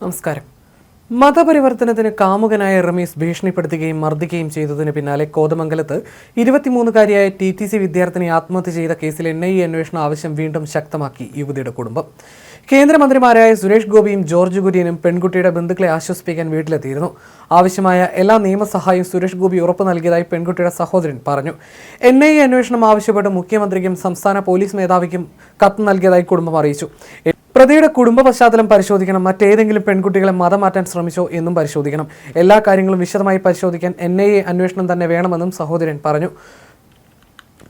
നമസ്കാരം. മതപരിവർത്തനത്തിന് കാമുകനായ റമീസ് ഭീഷണിപ്പെടുത്തുകയും മർദ്ദിക്കുകയും ചെയ്തതിന് പിന്നാലെ കോതമംഗലത്ത് ഇരുപത്തിമൂന്നുകാരിയായ ടി ടി സി വിദ്യാർത്ഥിനി ആത്മഹത്യ ചെയ്ത കേസിൽ എൻ ഐ അന്വേഷണ ആവശ്യം വീണ്ടും ശക്തമാക്കി യുവതിയുടെ കുടുംബം. കേന്ദ്രമന്ത്രിമാരായ സുരേഷ് ഗോപിയും ജോർജ് കുര്യനും പെൺകുട്ടിയുടെ ബന്ധുക്കളെ ആശ്വസിപ്പിക്കാൻ വീട്ടിലെത്തിയിരുന്നു. ആവശ്യമായ എല്ലാ നിയമസഹായവും സുരേഷ് ഗോപി ഉറപ്പു നൽകിയതായി പെൺകുട്ടിയുടെ സഹോദരൻ പറഞ്ഞു. എൻ ഐ അന്വേഷണം ആവശ്യപ്പെട്ട് മുഖ്യമന്ത്രിക്കും സംസ്ഥാന പോലീസ് മേധാവിക്കും കത്ത് നൽകിയതായി കുടുംബം അറിയിച്ചു. പ്രതിയുടെ കുടുംബ പശ്ചാത്തലം പരിശോധിക്കണം മറ്റേതെങ്കിലും പെൺകുട്ടികളെ മതം മാറ്റാൻ ശ്രമിച്ചോ എന്നും പരിശോധിക്കണം. എല്ലാ കാര്യങ്ങളും വിശദമായി പരിശോധിക്കാൻ എൻ ഐ എ അന്വേഷണം തന്നെ വേണമെന്നും സഹോദരൻ പറഞ്ഞു.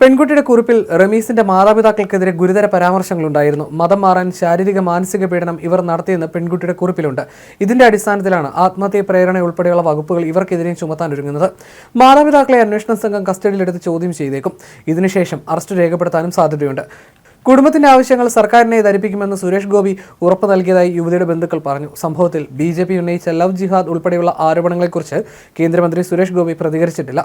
പെൺകുട്ടിയുടെ കുറിപ്പിൽ റമീസിന്റെ മാതാപിതാക്കൾക്കെതിരെ ഗുരുതര പരാമർശങ്ങളുണ്ടായിരുന്നു. മതം മാറാൻ ശാരീരിക മാനസിക പീഡനം ഇവർ നടത്തിയെന്ന് പെൺകുട്ടിയുടെ കുറിപ്പിലുണ്ട്. ഇതിന്റെ അടിസ്ഥാനത്തിലാണ് ആത്മഹത്യ പ്രേരണ ഉൾപ്പെടെയുള്ള വകുപ്പുകൾ ഇവർക്കെതിരെ ചുമത്താൻ ഒരുങ്ങുന്നത്. മാതാപിതാക്കളെ അന്വേഷണ സംഘം കസ്റ്റഡിയിലെടുത്ത് ചോദ്യം ചെയ്തേക്കും. ഇതിനുശേഷം അറസ്റ്റ് രേഖപ്പെടുത്താനും സാധ്യതയുണ്ട്. കുടുംബത്തിന്റെ ആവശ്യങ്ങൾ സർക്കാരിനെ ധരിപ്പിക്കുമെന്ന് സുരേഷ് ഗോപി ഉറപ്പ് നൽകിയതായി യുവതിയുടെ ബന്ധുക്കൾ പറഞ്ഞു. സംഭവത്തിൽ ബി ജെ പി ഉന്നയിച്ച ലവ് ജിഹാദ് ഉൾപ്പെടെയുള്ള ആരോപണങ്ങളെക്കുറിച്ച് കേന്ദ്രമന്ത്രി സുരേഷ് ഗോപി പ്രതികരിച്ചിട്ടില്ല.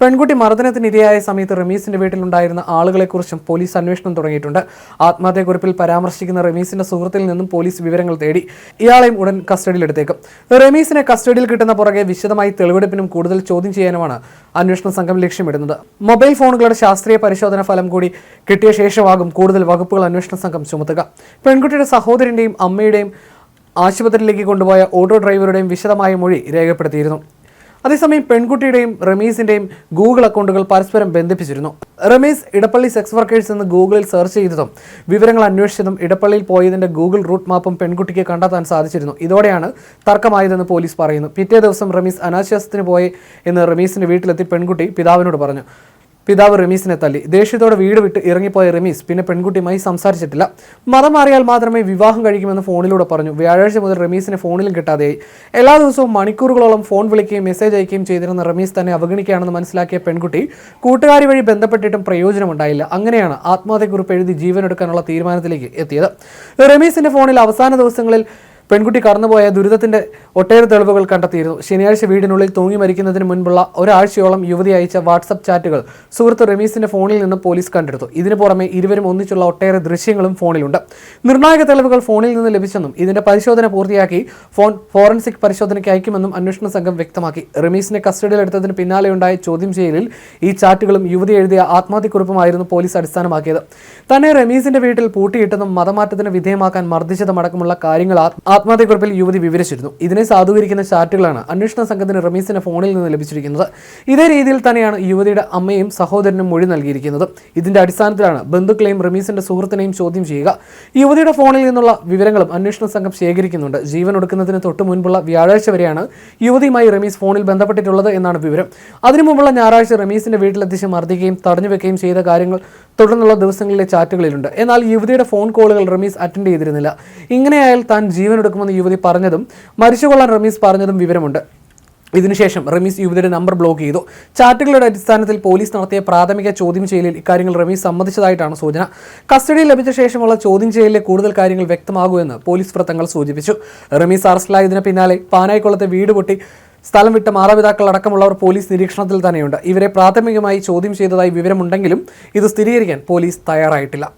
പെൺകുട്ടി മർദ്ദനത്തിനിരയായ സമയത്ത് റമീസിന്റെ വീട്ടിലുണ്ടായിരുന്ന ആളുകളെക്കുറിച്ചും പോലീസ് അന്വേഷണം തുടങ്ങിയിട്ടുണ്ട്. ആത്മഹത്യക്കുറിപ്പിൽ പരാമർശിക്കുന്ന റമീസിന്റെ സുഹൃത്തിൽ നിന്നും പോലീസ് വിവരങ്ങൾ തേടി ഇയാളെയും ഉടൻ കസ്റ്റഡിയിലെടുത്തേക്കും. റമീസിനെ കസ്റ്റഡിയിൽ കിട്ടുന്ന പുറകെ വിശദമായി തെളിവെടുപ്പിനും കൂടുതൽ ചോദ്യം ചെയ്യാനുമാണ് അന്വേഷണ സംഘം ലക്ഷ്യമിടുന്നത്. മൊബൈൽ ഫോണുകളുടെ ശാസ്ത്രീയ പരിശോധന ഫലം കൂടി കിട്ടിയ ശേഷമാകും കൂടുതൽ വകുപ്പുകൾ അന്വേഷണ സംഘം ചുമത്തുക. പെൺകുട്ടിയുടെ സഹോദരന്റെയും അമ്മയുടെയും ആശുപത്രിയിലേക്ക് കൊണ്ടുപോയ ഓട്ടോ ഡ്രൈവറുടെയും വിശദമായ മൊഴി രേഖപ്പെടുത്തിയിരുന്നു. അതേസമയം പെൺകുട്ടിയുടെയും റമീസിന്റെയും ഗൂഗിൾ അക്കൗണ്ടുകൾ പരസ്പരം ബന്ധിപ്പിച്ചിരുന്നു. റമീസ് ഇടപ്പള്ളി സെക്സ് വർക്കേഴ്സ് എന്ന് ഗൂഗിളിൽ സെർച്ച് ചെയ്തതും വിവരങ്ങൾ അന്വേഷിച്ചതും ഇടപ്പള്ളിയിൽ പോയതിന്റെ ഗൂഗിൾ റൂട്ട് മാപ്പും പെൺകുട്ടിക്ക് കണ്ടെത്താൻ സാധിച്ചിരുന്നു. ഇതോടെയാണ് തർക്കമായതെന്ന് പോലീസ് പറയുന്നു. പിറ്റേ ദിവസം റമീസ് അനാശ്വാസത്തിന് പോയി എന്ന് റമീസിന്റെ വീട്ടിലെത്തി പെൺകുട്ടി പിതാവിനോട് പറഞ്ഞു. പിതാവ് റമീസിനെ തല്ലി. ദേഷ്യത്തോടെ വീട് വിട്ട് ഇറങ്ങിപ്പോയ റമീസ് പിന്നെ പെൺകുട്ടിയുമായി സംസാരിച്ചിട്ടില്ല. മതം മാറിയാൽ മാത്രമേ വിവാഹം കഴിക്കുമെന്ന് ഫോണിലൂടെ പറഞ്ഞു. വ്യാഴാഴ്ച മുതൽ റമീസിനെ ഫോണിലും കിട്ടാതെയായി. എല്ലാ ദിവസവും മണിക്കൂറുകളോളം ഫോൺ വിളിക്കുകയും മെസ്സേജ് അയക്കുകയും ചെയ്തിരുന്ന റമീസ് തന്നെ അവഗണിക്കുകയാണെന്ന് മനസ്സിലാക്കിയ പെൺകുട്ടി കൂട്ടുകാരി വഴി ബന്ധപ്പെട്ടിട്ടും പ്രയോജനമുണ്ടായില്ല. അങ്ങനെയാണ് ആത്മഹത്യക്കുറിപ്പ് എഴുതി ജീവനെടുക്കാനുള്ള തീരുമാനത്തിലേക്ക് എത്തിയത്. റമീസിന്റെ ഫോണിൽ അവസാന ദിവസങ്ങളിൽ പെൺകുട്ടി കടന്നുപോയ ദുരിതത്തിന്റെ ഒട്ടേറെ തെളിവുകൾ കണ്ടെത്തിയിരുന്നു. ശനിയാഴ്ച വീടിനുള്ളിൽ തൂങ്ങി മരിക്കുന്നതിന് മുൻപുള്ള ഒരാഴ്ചയോളം യുവതി അയച്ച വാട്സപ്പ് ചാറ്റുകൾ സുഹൃത്ത് റമീസിന്റെ ഫോണിൽ നിന്ന് പോലീസ് കണ്ടെടുത്തു. ഇതിനു പുറമെ ഇരുവരും ഒന്നിച്ചുള്ള ഒട്ടേറെ ദൃശ്യങ്ങളും ഫോണിലുണ്ട്. നിർണായക തെളിവുകൾ ഫോണിൽ നിന്ന് ലഭിച്ചെന്നും ഇതിന്റെ പരിശോധന പൂർത്തിയാക്കി ഫോൺ ഫോറൻസിക് പരിശോധനയ്ക്ക് അയക്കുമെന്നും അന്വേഷണ സംഘം വ്യക്തമാക്കി. റമീസിനെ കസ്റ്റഡിയിലെടുത്തതിന് പിന്നാലെയുണ്ടായ ചോദ്യം ചെയ്യലിൽ ഈ ചാറ്റുകളും യുവതി എഴുതിയ ആത്മഹത്യക്കുറിപ്പുമായിരുന്നു പോലീസ് അടിസ്ഥാനമാക്കിയത്. തന്നെ റമീസിന്റെ വീട്ടിൽ പൂട്ടിയിട്ടെന്നും മതമാറ്റത്തിന് വിധേയമാക്കാൻ മർദ്ദിച്ചതുമടക്കമുള്ള കാര്യങ്ങൾ ആത്മഹത്യക്കുറിപ്പിൽ യുവതി വിവരിച്ചിരുന്നു. ഇതിനെ സാധൂകരിക്കുന്ന ചാറ്റുകളാണ് അന്വേഷണ സംഘത്തിന് റമീസിന്റെ ഫോണിൽ നിന്ന് ലഭിച്ചിരിക്കുന്നത്. ഇതേ രീതിയിൽ തന്നെയാണ് യുവതിയുടെ അമ്മയും സഹോദരനും മൊഴി നൽകിയിരിക്കുന്നത്. ഇതിന്റെ അടിസ്ഥാനത്തിലാണ് ബന്ധുക്കളെയും റമീസിന്റെ സുഹൃത്തിനെയും ചോദ്യം ചെയ്യുക. യുവതിയുടെ ഫോണിൽ നിന്നുള്ള വിവരങ്ങളും അന്വേഷണ സംഘം ശേഖരിക്കുന്നുണ്ട്. ജീവൻ ഒടുക്കുന്നതിന് തൊട്ട് മുൻപുള്ള വ്യാഴാഴ്ച വരെയാണ് യുവതിയുമായി റമീസ് ഫോണിൽ ബന്ധപ്പെട്ടിട്ടുള്ളത് എന്നാണ് വിവരം. അതിനു മുമ്പുള്ള ഞായറാഴ്ച റമീസിന്റെ വീട്ടിലെത്തിച്ച് മർദ്ദിക്കുകയും തടഞ്ഞു വെക്കുകയും ചെയ്ത കാര്യങ്ങൾ തുടർന്നുള്ള ദിവസങ്ങളിലെ ചാറ്റുകളിലുണ്ട്. എന്നാൽ യുവതിയുടെ ഫോൺ കോളുകൾ റമീസ് അറ്റൻഡ് ചെയ്തിരുന്നില്ല. ഇങ്ങനെയായാൽ താൻ ജീവനെടുക്കുമെന്ന് യുവതി പറഞ്ഞതും മരിച്ചുകൊള്ളാൻ റമീസ് പറഞ്ഞതും വിവരമുണ്ട്. ഇതിനുശേഷം റമീസ് യുവതിയുടെ നമ്പർ ബ്ലോക്ക് ചെയ്തു. ചാറ്റുകളുടെ അടിസ്ഥാനത്തിൽ പോലീസ് നടത്തിയ പ്രാഥമിക ചോദ്യം ചെയ്യലിൽ ഇക്കാര്യങ്ങൾ റമീസ് സമ്മതിച്ചതായിട്ടാണ് സൂചന. കസ്റ്റഡിയിൽ ലഭിച്ച ശേഷമുള്ള ചോദ്യം ചെയ്യലിലെ കൂടുതൽ കാര്യങ്ങൾ വ്യക്തമാകുമെന്ന് പോലീസ് വൃത്തങ്ങൾ സൂചിപ്പിച്ചു. റമീസ് അറസ്റ്റിലായതിന് പിന്നാലെ പാനായിക്കുളത്തെ വീട് പൊട്ടി സ്ഥലം വിട്ട മാതാപിതാക്കൾ അടക്കമുള്ളവർ പോലീസ് നിരീക്ഷണത്തിൽ തന്നെയുണ്ട്. ഇവരെ പ്രാഥമികമായി ചോദ്യം ചെയ്തതായി വിവരമുണ്ടെങ്കിലും ഇത് സ്ഥിരീകരിക്കാൻ പോലീസ് തയ്യാറായിട്ടില്ല.